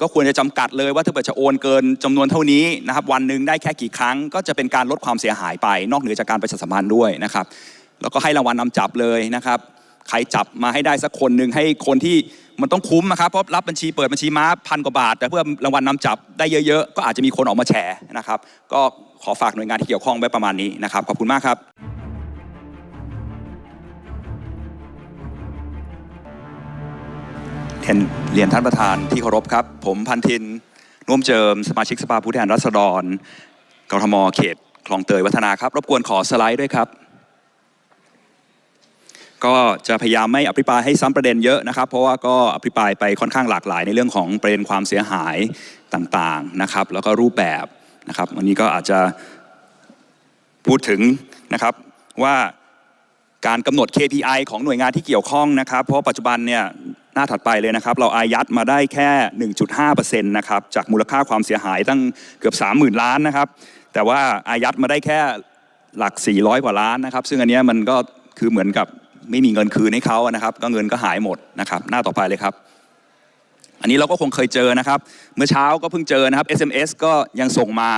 ก็ควรจะจำกัดเลยว่าถ้าเกิดจะโอนเกินจำนวนเท่านี้นะครับวันหนึ่งได้แค่กี่ครั้ง ก็จะเป็นการลดความเสียหายไป นอกเหนือจากการประชาสัมพันธ์ด้วยนะครับแล้วก็ให้รางวัลนำจับเลยนะครับใครจับมาให้ได้สักคนหนึ่งให้คนที่มันต้องคุ้มนะครับเพราะรับบัญชีเปิดบัญชีม้าพันกว่าบาท แต่เพื่อรางวัลนำจับได้เยอะๆ ก็อาจจะมีคนออกมาแฉนะครับ ก็ขอฝากหน่วยงานที่เกี่ยวข้องไว้ประมาณนี้นะครับขอบคุณมากครับ เรียนเรียนท่านประธานที่เคารพครับ ผมพันธินน่วมเจิมสมาชิกสภาผู้แทนราษฎรกรทมเขตคลองเตยวัฒนาครับ รบกวนขอสไลด์ด้วยครับ ก็จะพยายามไม่อภิปรายให้ซ้ำประเด็นเยอะนะครับ เพราะว่าก็อภิปรายไปค่อนข้างหลากหลาย ในเรื่องของประเด็นความเสียหายต่างๆนะครับ แล้วก็รูปแบบนะครับ วันนี้ก็อาจจะพูดถึงนะครับว่าการกำหนด KPI ของหน่วยงานที่เกี่ยวข้องนะครับ เพราะปัจจุบันเนี่ย หน้าถัดไปเลยนะครับ เราอายัดมาได้แค่ 1.5%นะครับจากมูลค่าความเสียหายตั้งเกือบ 30,000 ล้านนะครับ แต่ว่าอายัดมาได้แค่หลัก 400 กว่าล้านนะครับ ซึ่งอันนี้มันก็คือเหมือนกับไม่มีเงินคืนให้เขานะครับ ก็เงินก็หายหมดนะครับ หน้าต่อไปเลยครับ อันนี้เราก็คงเคยเจอนะครับ เมื่อเช้าก็เพิ่งเจอนะครับ SMS ก็ยังส่งมา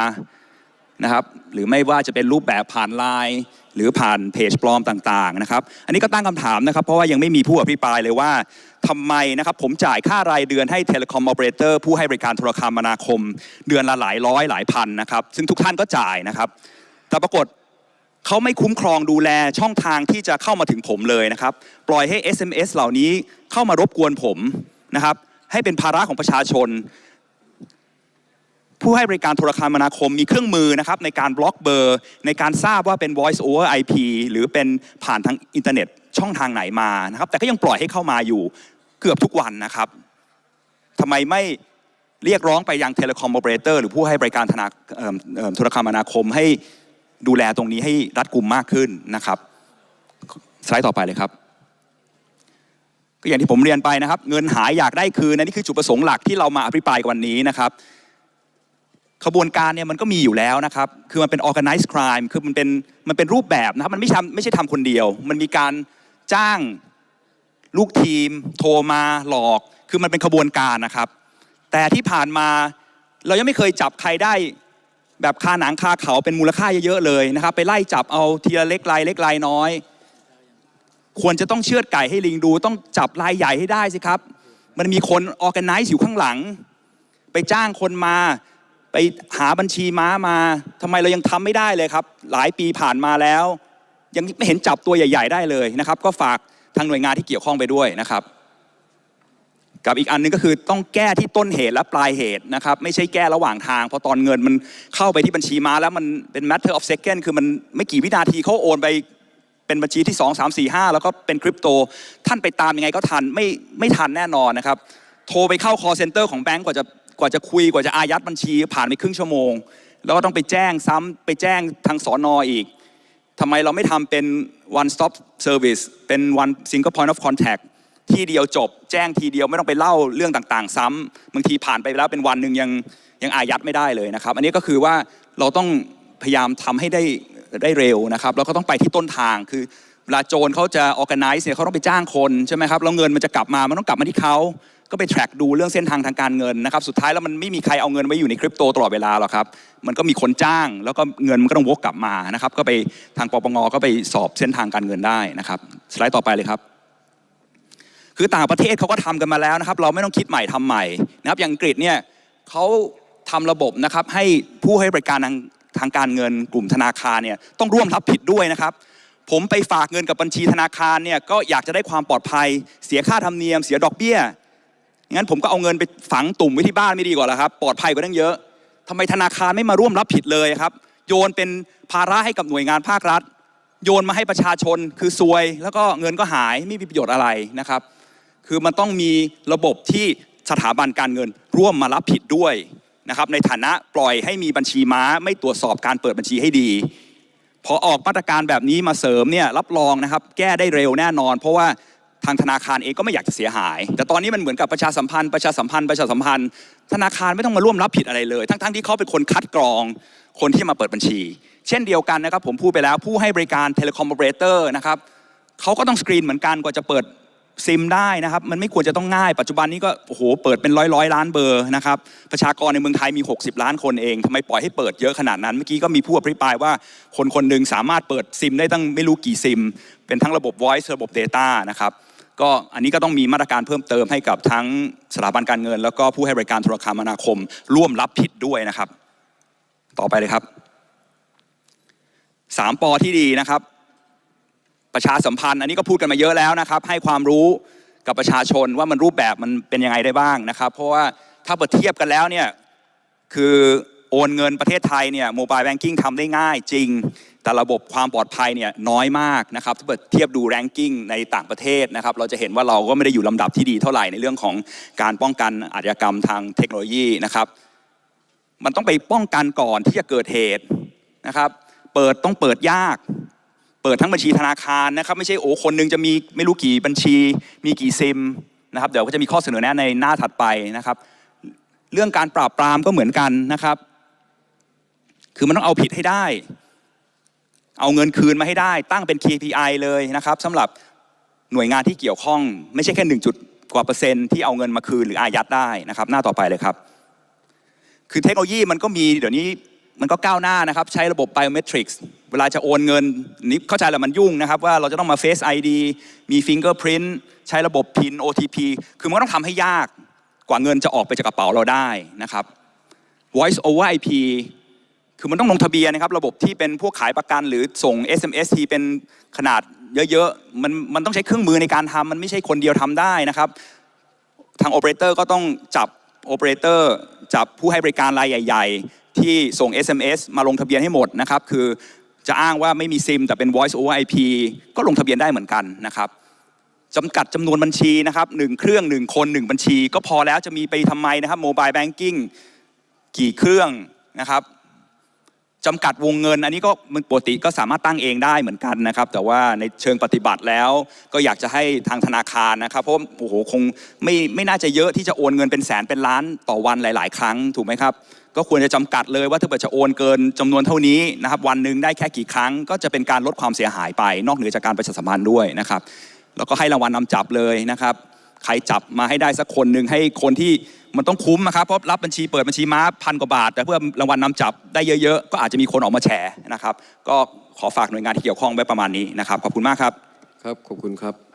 นะครับหรือไม่ว่าจะเป็นรูปแบบผ่านไลน์หรือผ่านเพจปลอมต่างๆนะครับอันนี้ก็ตั้งคำถามนะครับ เพราะว่ายังไม่มีผู้อภิปรายเลยว่าทำไมนะครับผมจ่ายค่ารายเดือนให้เทเลคอมออเปอเรเตอร์ผู้ให้บริการโทรคมนาคม เดือนละหลายร้อยหลายพันนะครับซึ่งทุกท่านก็จ่ายนะครับ แต่ปรากฏเขาไม่คุ้มครองดูแลช่องทางที่จะเข้ามาถึงผมเลยนะครับ ปล่อยให้ SMS เหล่านี้เข้ามารบกวนผมนะครับให้เป็นภาระของประชาชน ผู้ให้บริการโทรคมนาคมมีเครื่องมือนะครับในการบล็อกเบอร์ ในการทราบว่าเป็น voice over IP หรือเป็นผ่านทางอินเทอร์เน็ตช่องทางไหนมานะครับ แต่ก็ยังปล่อยให้เข้ามาอยู่เกือบทุกวันนะครับทำไมไม่เรียกร้องไปยังเทเลคอมโอเปอเรเตอร์หรือผู้ให้บริการธนาโทรคมนาคมให้ดูแลตรงนี้ให้รัดกุมมากขึ้นนะครับ สไลด์ต่อไปเลยครับก็อย่างที่ผมเรียนไปนะครับ เงินหายอยากได้คืนนะนี่คือจุดประสงค์หลักที่เรามาอภิปรายกันวันนี้นะครับ ขบวนการเนี่ยมันก็มีอยู่แล้วนะครับ คือมันเป็น organized crime คือมันเป็นมันเป็นรูปแบบนะครับ มันไม่ทำไม่ใช่ทำคนเดียว มันมีการจ้างลูกทีม โทรมาหลอก คือมันเป็นขบวนการนะครับ แต่ที่ผ่านมาเรายังไม่เคยจับใครได้แบบคาหนังคาเขาเป็นมูลค่าเยอะๆเลยนะครับ ไปไล่จับเอาทีละเล็กรายเล็กรายน้อย ควรจะต้องเชือดไก่ให้ลิงดู ต้องจับรายใหญ่ให้ได้สิครับ มันมีคนออแกไนซ์อยู่ข้างหลัง ไปจ้างคนมา ไปหาบัญชีม้ามาทำไมเรายังทำไม่ได้เลยครับ หลายปีผ่านมาแล้ว ยังไม่เห็นจับตัวใหญ่ ๆ ได้เลยนะครับ ก็ฝากทางหน่วยงานที่เกี่ยวข้องไปด้วยนะครับ กับอีกอันหนึงก็คือต้องแก้ที่ต้นเหตุและปลายเหตุนะครับ ไม่ใช่แก้ระหว่างทางเพราะตอนเงินมันเข้าไปที่บัญชีม้าแล้วมันเป็น matter of second คือมันไม่กี่วินาทีเขาโอนไปเป็นบัญชีที่ 2 3 4 5 แล้วก็เป็นคริปโต ท่านไปตามยังไงก็ทันไม่ไม่ทันแน่นอนนะครับ โทรไปเข้า call center ของแบงก์กว่าจะ กว่าจะคุยกว่าจะอายัดบัญชีผ่านไปครึ่งชั่วโมง แล้วก็ต้องไปแจ้งซ้ำไปแจ้งทางสอนออีกทำไมเราไม่ทำเป็น one stop service เป็น one single point of contact ที่เดียวจบ แจ้งทีเดียวไม่ต้องไปเล่าเรื่องต่างๆ ซ้ำบางทีผ่านไปแล้วเป็นวันหนึ่งยังยังอายัดไม่ได้เลยนะครับ อันนี้ก็คือว่าเราต้องพยายามทำให้ได้ได้เร็วนะครับแล้วก็ต้องไปที่ต้นทางคือ ลาโจรเขาจะ organize เนี่ยเขาต้องไปจ้างคนใช่ไหมครับแล้วเงินมันจะกลับมามันต้องกลับมาที่เขาก็ไป track ดูเรื่องเส้นทางทางการเงินนะครับสุดท้ายแล้วมันไม่มีใครเอาเงินไว้อยู่ในคริปโตตลอดเวลาหรอกครับมันก็มีคนจ้าง แล้วก็เงินมันก็ต้องวกกลับมานะครับก็ไปทางปปงก็ไปสอบเส้นทางการเงินได้นะครับสไลด์ต่อไปเลยครับคือต่างประเทศเขาก็ทำกันมาแล้วนะครับ เราไม่ต้องคิดใหม่ทำใหม่นะครับอย่างอังกฤษเนี่ยเขาทำระบบนะครับให้ผู้ให้บริการทางทางการเงินกลุ่มธนาคารเนี่ยต้องร่วมรับผิดด้วยนะครับ ผมไปฝากเงินกับบัญชีธนาคารเนี่ยก็อยากจะได้ความปลอดภัย เสียค่าธรรมเนียม เสียดอกเบี้ยงั้นผมก็เอาเงินไปฝังตุ่มไว้ที่บ้านไม่ดีกว่าหรอครับปลอดภัยกว่าตั้งเยอะทำไมธนาคารไม่มาร่วมรับผิดเลยครับ โยนเป็นภาระให้กับหน่วยงานภาครัฐ โยนมาให้ประชาชนคือซวย แล้วก็เงินก็หายไม่มีประโยชน์อะไรนะครับ คือมันต้องมีระบบที่สถาบันการเงินร่วมมารับผิดด้วยนะครับในฐานะปล่อยให้มีบัญชีม้า ไม่ตรวจสอบการเปิดบัญชีให้ดี พอออกมาตรการแบบนี้มาเสริมเนี่ยรับรองนะครับ แก้ได้เร็วแน่นอน เพราะว่าทางธนาคารเองก็ไม่อยากจะเสียหาย แต่ตอนนี้มันเหมือนกับประชาสัมพันธ์ประชาสัมพันธ์ประชาสัมพันธ์ ธนาคารไม่ต้องมาร่วมรับผิดอะไรเลย ทั้งๆที่เขาเป็นคนคัดกรองคนที่มาเปิดบัญชี เช่นเดียวกันนะครับผมพูดไปแล้วผู้ให้บริการเทเลคอมโอเปอเรเตอร์นะครับเขาก็ต้องสกรีนเหมือนกันกว่าจะเปิด ซิมได้นะครับ มันไม่ควรจะต้องง่าย ปัจจุบันนี้ก็โอ้โหเปิดเป็นร้อยร้อยล้านเบอร์นะครับประชากรในเมืองไทยมี 60 ล้านคนเองทำไมปล่อยให้เปิดเยอะขนาดนั้น เมื่อกี้ก็มีผู้อภิปรายว่าคนคนหนึ่งสามารถเปิดซิมได้ตั้งไม่รู้กี่ซิม เป็นทั้งระบบ voice ระบบ data นะครับก็อันนี้ก็ต้องมีมาตรการเพิ่มเติมให้กับทั้งสถาบันการเงิน แล้วก็ผู้ให้บริการโทรคมนาคม ร่วมรับผิดด้วยนะครับ ต่อไปเลยครับสามปอที่ดีนะครับ ประชาสัมพันธ์ อันนี้ก็พูดกันมาเยอะแล้วนะครับ ให้ความรู้กับประชาชนว่ามันรูปแบบมันเป็นยังไงได้บ้างนะครับ เพราะว่าถ้าเปิดเทียบกันแล้วเนี่ยคือโอนเงินประเทศไทยเนี่ยโมบายแบงกิ้งทำได้ง่ายจริง แต่ระบบความปลอดภัยเนี่ยน้อยมากนะครับถ้าเปิดเทียบดูแรงกิ้งในต่างประเทศนะครับ เราจะเห็นว่าเราก็ไม่ได้อยู่ลำดับที่ดีเท่าไหร่ในเรื่องของการป้องกันอาชญากรรมทางเทคโนโลยีนะครับ มันต้องไปป้องกันก่อนที่จะเกิดเหตุนะครับ เปิดต้องเปิดยาก เปิดทั้งบัญชีธนาคารนะครับไม่ใช่โอ้คนหนึงจะมีไม่รู้กี่บัญชี มีกี่ซิมนะครับเดี๋ยวก็จะมีข้อเสนอแนะในหน้าถัดไปนะครับ เรื่องการปราบปรามก็เหมือนกันนะครับ คือมันต้องเอาผิดให้ได้ เอาเงินคืนมาให้ได้ ตั้งเป็น KPI เลยนะครับสำหรับหน่วยงานที่เกี่ยวข้องไม่ใช่แค่หนึ่งจุดกว่าเปอร์เซ็นต์ที่เอาเงินมาคืนหรืออายัดได้นะครับ หน้าต่อไปเลยครับ คือเทคโนโลยีมันก็มีเดี๋ยวนี้มันก็ก้าวหน้านะครับ ใช้ระบบ biometrics เเวลาจะโอนเงินนี่เข้าใจแหละมันยุ่งนะครับ ว่าเราจะต้องมา Face ID มี Fingerprint ใช้ระบบ PIN OTP คือมันก็ต้องทำให้ยากกว่าเงินจะออกไปจากกระเป๋าเราได้นะครับ Voice over IP คือมันต้องลงทะเบียนนะครับ ระบบที่เป็นพวกขายประกันหรือส่ง SMS ที่เป็นขนาดเยอะๆมันมันต้องใช้เครื่องมือในการทำมันไม่ใช่คนเดียวทำได้นะครับ ทางโอเปอเรเตอร์ก็ต้องจับโอเปอเรเตอร์จับผู้ให้บริการรายใหญ่ ๆ ที่ส่ง SMS มาลงทะเบียนให้หมดนะครับ คือ จะอ้างว่าไม่มีซิมแต่เป็น Voice over IP ก็ลงทะเบียนได้เหมือนกันนะครับจำกัดจำนวนบัญชีนะครับหนึ่งเครื่องหนึ่งคนหนึ่งบัญชี ก็พอแล้วจะมีไปทำไมนะครับโมบายแบงกิ้งกี่เครื่องนะครับ จำกัดวงเงิน อันนี้ก็มันปกติก็สามารถตั้งเองได้เหมือนกันนะครับ แต่ว่าในเชิงปฏิบัติแล้วก็อยากจะให้ทางธนาคารนะครับเพราะโอ้โหคงไม่ไม่น่าจะเยอะที่จะโอนเงินเป็นแสนเป็นล้านต่อวันหลาย ๆ ครั้งถูกไหมครับก็ควรจะจำกัดเลยว่าถ้าเกิดจะโอนเกินจำนวนเท่านี้นะครับวันหนึ่งได้แค่กี่ครั้ง ก็จะเป็นการลดความเสียหายไป นอกเหนือจากการประชาสัมพันธ์ด้วยนะครับแล้วก็ให้รางวัลนำจับเลยนะครับ ใครจับมาให้ได้สักคนหนึ่งให้คนที่มันต้องคุ้มนะครับเพราะรับบัญชีเปิดบัญชีม้าพันกว่าบาท แต่เพื่อรางวัลนำจับได้เยอะๆ ก็อาจจะมีคนออกมาแฉนะครับ ก็ขอฝากหน่วยงานที่เกี่ยวข้องไว้ประมาณนี้นะครับ ขอบคุณมากครับ ครับ ขอบคุณครับ